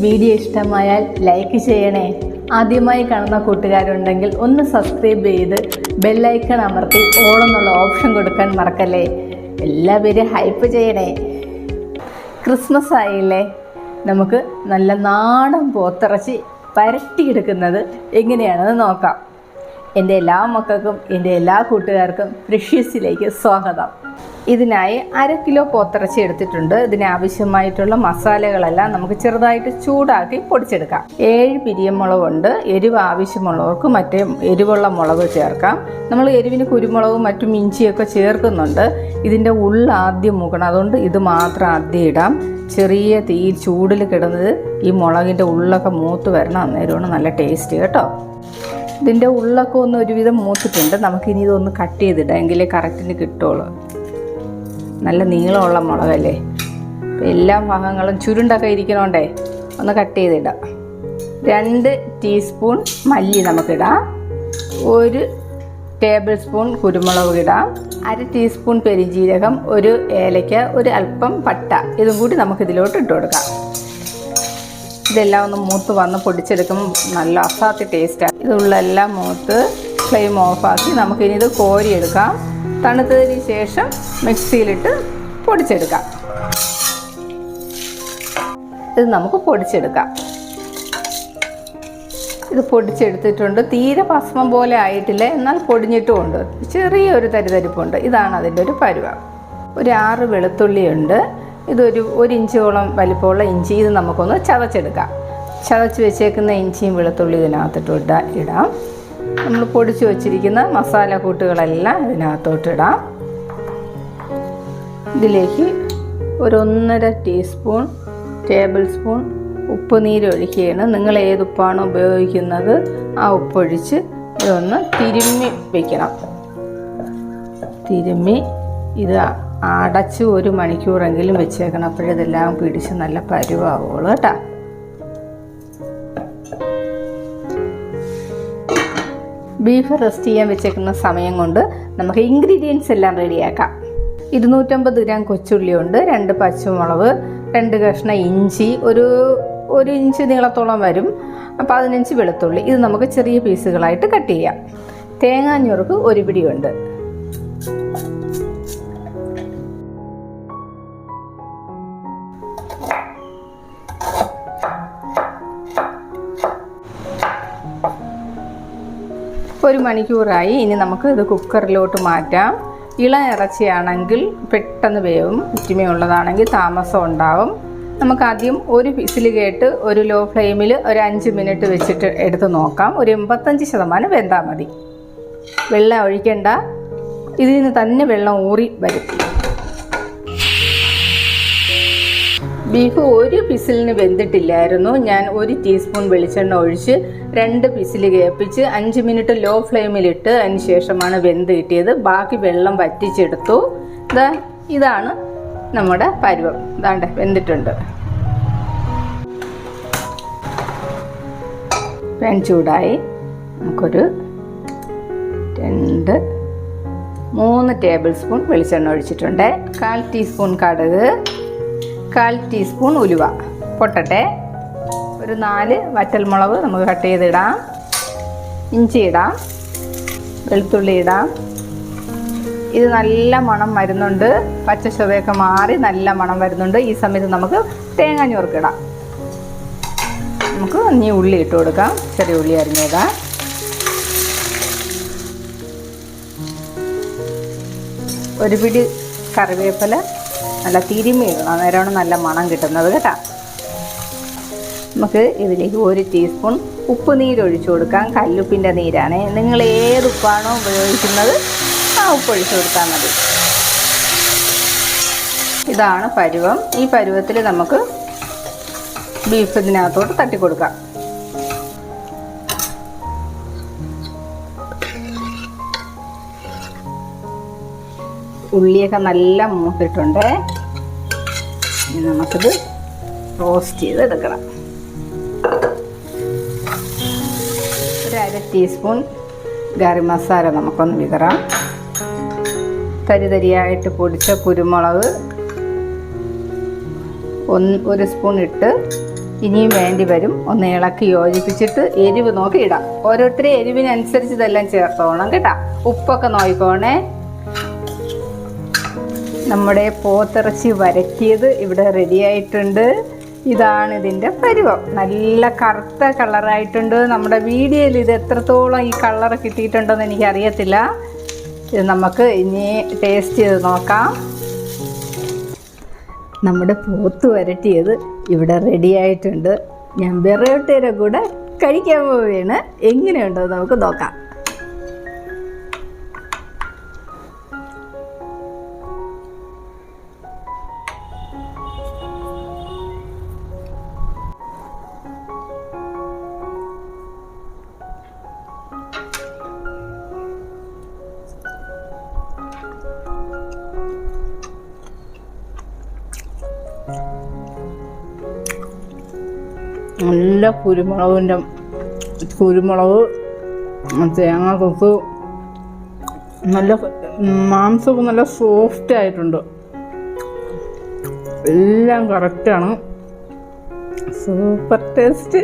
Video ഇഷ്ടമായാൽ like ചെയ്യണേ. ആദ്യമായി കാണുന്ന കൂട്ടുകാരുണ്ടെങ്കിൽ ഒന്ന് സബ്സ്ക്രൈബ് ചെയ്ത് ബെല്ലൈക്കൺ അമർത്തി ഓളെന്നുള്ള ഓപ്ഷൻ കൊടുക്കാൻ മറക്കല്ലേ? എല്ലാവരും ഹൈപ്പ് ചെയ്യണേ. ക്രിസ്മസ് ആയില്ലേ? നമുക്ക് നല്ല നാടൻ പോത്തിറച്ചി പരട്ടിയെടുക്കുന്നത് എങ്ങനെയാണെന്ന് നോക്കാം. എന്റെ എല്ലാ മക്കൾക്കും എന്റെ എല്ലാ കൂട്ടുകാർക്കും പ്രഷ്യസിലേക്ക് സ്വാഗതം. ഇതിനായി അര കിലോ പോത്തിറച്ചി എടുത്തിട്ടുണ്ട്. ഇതിന് ആവശ്യമായിട്ടുള്ള മസാലകളെല്ലാം നമുക്ക് ചെറുതായിട്ട് ചൂടാക്കി പൊടിച്ചെടുക്കാം. ഏഴ് പിരിയമുളകുണ്ട് എരിവ് ആവശ്യമുള്ളവർക്ക് മറ്റേ എരിവുള്ള മുളക് ചേർക്കാം. നമ്മൾ എരിവിന് കുരുമുളകും മറ്റും ഇഞ്ചിയൊക്കെ ചേർക്കുന്നുണ്ട്. ഇതിന്റെ ഉള്ള ആദ്യം മുക്കണം. അതുകൊണ്ട് ഇത് മാത്രം ആദ്യം ഇടാം. ചെറിയ തീ ചൂടിൽ കിടന്നത് ഈ മുളകിന്റെ ഉള്ളൊക്കെ മൂത്ത് വരണം. അന്നേരമാണ് നല്ല ടേസ്റ്റ് കേട്ടോ. ഇതിന്റെ ഉള്ളൊക്കെ ഒന്ന് ഒരുവിധം മൂത്തിട്ടുണ്ട്. നമുക്കിനി ഇതൊന്ന് കട്ട് ചെയ്തിടാം. എങ്കിലേ കറക്റ്റിന് കിട്ടുള്ളൂ. നല്ല നീളമുള്ള മുളകല്ലേ? എല്ലാ ഭാഗങ്ങളും ചുരുണ്ടൊക്കെ ഇരിക്കണോണ്ടേ ഒന്ന് കട്ട് ചെയ്തിടാം. രണ്ട് ടീസ്പൂൺ മല്ലി നമുക്കിടാം. ഒരു ടേബിൾ സ്പൂൺ കുരുമുളക് ഇടാം. അര ടീസ്പൂൺ പെരിഞ്ജീരകം ഒരു ഏലയ്ക്ക ഒരു അല്പം പട്ട. ഇതും കൂടി നമുക്കിതിലോട്ട് ഇട്ട് കൊടുക്കാം. ഇതെല്ലാം ഒന്ന് മൂത്ത് വന്ന് പൊടിച്ചെടുക്കുമ്പോൾ നല്ല അസാത്തി ടേസ്റ്റാണ് ഇതുള്ളെല്ലാം മൂത്ത് ഫ്ലെയിം ഓഫാക്കി നമുക്കിനി ഇത് കോരിയെടുക്കാം. തണുത്തതിന് ശേഷം മിക്സിയിലിട്ട് പൊടിച്ചെടുക്കാം. ഇത് നമുക്ക് പൊടിച്ചെടുക്കാം. ഇത് പൊടിച്ചെടുത്തിട്ടുണ്ട്. തീരെ ഭസ്മം പോലെ ആയിട്ടില്ല. എന്നാൽ പൊടിഞ്ഞിട്ടുമുണ്ട്. ചെറിയൊരു തരിതരിപ്പുണ്ട്. ഇതാണ് അതിന്റെ ഒരു പരുവം. ഒരു ആറ് വെളുത്തുള്ളിയുണ്ട്. ഇതൊരു ഒരു ഇഞ്ചോളം വലിപ്പമുള്ള ഇഞ്ചി ഇത് നമുക്കൊന്ന് ചതച്ചെടുക്കാം. ചതച്ച് വെച്ചേക്കുന്ന ഇഞ്ചിയും വെളുത്തുള്ളി ഇതിനകത്തിട്ട് ഇടാ ഇടാം. നമ്മൾ പൊടിച്ച് വെച്ചിരിക്കുന്ന മസാല കൂട്ടുകളെല്ലാം ഇതിനകത്തോട്ട് ഇടാം. ഇതിലേക്ക് ഒരു ഒന്നര ടീസ്പൂൺ ടേബിൾ സ്പൂൺ ഉപ്പ് നീരൊഴിക്കുകയാണ് നിങ്ങൾ ഏത് ഉപ്പാണോ ഉപയോഗിക്കുന്നത് ആ ഉപ്പൊഴിച്ച് ഇതൊന്ന് തിരുമ്മി വെക്കണം. തിരുമ്മി ഇത് അടച്ച് ഒരു മണിക്കൂറെങ്കിലും വെച്ചേക്കണം. അപ്പോഴിതെല്ലാം പിടിച്ച് നല്ല പരുവാവുള്ളൂ കേട്ടോ. ബീഫ് റെസ്റ്റ് ചെയ്യാൻ വെച്ചേക്കുന്ന സമയം കൊണ്ട് നമുക്ക് ഇൻഗ്രീഡിയൻസ് എല്ലാം റെഡിയാക്കാം ഇരുന്നൂറ്റമ്പത് ഗ്രാം കൊച്ചുള്ളിയുണ്ട് രണ്ട് പച്ചമുളക് രണ്ട് കഷ്ണം ഇഞ്ചി ഒരു ഒരു ഇഞ്ച് നീളത്തോളം വരും. പതിനഞ്ച് വെളുത്തുള്ളി. ഇത് നമുക്ക് ചെറിയ പീസുകളായിട്ട് കട്ട് ചെയ്യാം. തേങ്ങാഞ്ഞുറുക്ക് ഒരു പിടിയുണ്ട് ഒരു മണിക്കൂറായി. ഇനി നമുക്ക് ഇത് കുക്കറിലോട്ട് മാറ്റാം. ഇള ഇറച്ചിയാണെങ്കിൽ പെട്ടെന്ന് വേവും. ഉള്ളതാണെങ്കിൽ താമസം ഉണ്ടാവും. നമുക്ക് ആദ്യം ഒരു വിസിൽ കേട്ട് ഒരു ലോ ഫ്ലെയിമിൽ ഒരു അഞ്ച് മിനിറ്റ് വെച്ചിട്ട് എടുത്ത് നോക്കാം. ഒരു എൺപത്തഞ്ച് ശതമാനം വെന്താൽ മതി. വെള്ളം ഒഴിക്കേണ്ട. ഇതിൽ നിന്ന് തന്നെ വെള്ളം ഊറി വരും. ബീഫ് ഒരു പിസിലിന് വെന്തിട്ടില്ലായിരുന്നു. ഞാൻ ഒരു ടീസ്പൂൺ വെളിച്ചെണ്ണ ഒഴിച്ച് രണ്ട് പിസിൽ കേൾപ്പിച്ച് അഞ്ച് മിനിറ്റ് ലോ ഫ്ലെയിമിലിട്ട് അതിന് ശേഷമാണ് വെന്ത് കിട്ടിയത്. ബാക്കി വെള്ളം വറ്റിച്ചെടുത്തു. ഇതാ ഇതാണ് നമ്മുടെ പരുവം. ഇതാണ്ട് വെന്തിട്ടുണ്ട്. പാൻ ചൂടായി. നമുക്കൊരു രണ്ട് മൂന്ന് ടേബിൾ സ്പൂൺ വെളിച്ചെണ്ണ ഒഴിച്ചിട്ടുണ്ട്. കാൽ ടീസ്പൂൺ കടുക്. കാൽ ടീസ്പൂൺ ഉലുവ. പൊട്ടട്ടെ. ഒരു നാല് വറ്റൽമുളക് നമുക്ക് കട്ട് ചെയ്തിടാം. ഇഞ്ചി ഇടാം. വെളുത്തുള്ളി ഇടാം. ഇത് നല്ല മണം വരുന്നുണ്ട്. പച്ച ചുവയൊക്കെ മാറി നല്ല മണം വരുന്നുണ്ട്. ഈ സമയത്ത് നമുക്ക് തേങ്ങ ഞുറുക്കിടാം നമുക്ക് ഇനി ഉള്ളി ഇട്ട് കൊടുക്കാം. ചെറിയ ഉള്ളി അരിഞ്ഞിടാം ഒരു പിടി കറിവേപ്പില നല്ല തിരുമ്മി ഇടണം അന്നേരമാണ് നല്ല മണം കിട്ടുന്നത് കേട്ടോ. നമുക്ക് ഇതിലേക്ക് ഒരു ടീസ്പൂൺ ഉപ്പ് നീരൊഴിച്ചു കൊടുക്കാം. കല്ലുപ്പിന്റെ നീരാണ്. നിങ്ങൾ ഏത് ഉപ്പാണോ ഉപയോഗിക്കുന്നത് ആ ഉപ്പ് ഒഴിച്ചു കൊടുത്താൽ മതി. ഇതാണ് പരുവം. ഈ പരുവത്തിൽ നമുക്ക് ബീഫ് ഇതിനകത്തോട്ട് തട്ടിക്കൊടുക്കാം ഉള്ളിയൊക്കെ നല്ല മൂത്തിട്ടുണ്ട്. ഇനി നമുക്കിത് റോസ്റ്റ് ചെയ്ത് എടുക്കണം ഒരു അര ടീസ്പൂൺ ഗരം മസാല നമുക്കൊന്ന് വിതറാം. തരി തരിയായിട്ട് പൊടിച്ച കുരുമുളക് ഒന്ന് ഒരു സ്പൂൺ ഇട്ട് ഇനിയും വേണ്ടി വരും. ഒന്ന് ഇളക്കി യോജിപ്പിച്ചിട്ട് എരിവ് നോക്കി ഇടാം. ഓരോരുത്തരും എരിവിനനുസരിച്ച് ഇതെല്ലാം ചേർത്തോണം കേട്ടാ. ഉപ്പൊക്കെ നോക്കിക്കോണേ. നമ്മുടെ പോത്തിറച്ചി വരക്കിയത് ഇവിടെ റെഡിയായിട്ടുണ്ട് ഇതാണ് ഇതിന്റെ പരുവം. നല്ല കറുത്ത കളറായിട്ടുണ്ട് നമ്മുടെ വീഡിയോയിൽ ഇത് എത്രത്തോളം ഈ കളർ കിട്ടിയിട്ടുണ്ടെന്ന് എനിക്കറിയത്തില്ല. ഇത് നമുക്ക് ഇനി ടേസ്റ്റ് ചെയ്ത് നോക്കാം. നമ്മുടെ പോത്ത് വരട്ടിയത് ഇവിടെ റെഡിയായിട്ടുണ്ട് ഞാൻ വെറുതെ കൂടെ കഴിക്കാൻ പോവുകയാണ്. എങ്ങനെയുണ്ടോ നമുക്ക് നോക്കാം. നല്ല കുരുമുളകിന്റെ കുരുമുളക് തേങ്ങ കൊക്ക് നല്ല മാംസമൊക്കെ നല്ല സോഫ്റ്റ് ആയിട്ടുണ്ട്. എല്ലാം കറക്റ്റാണ് സൂപ്പർ ടേസ്റ്റ്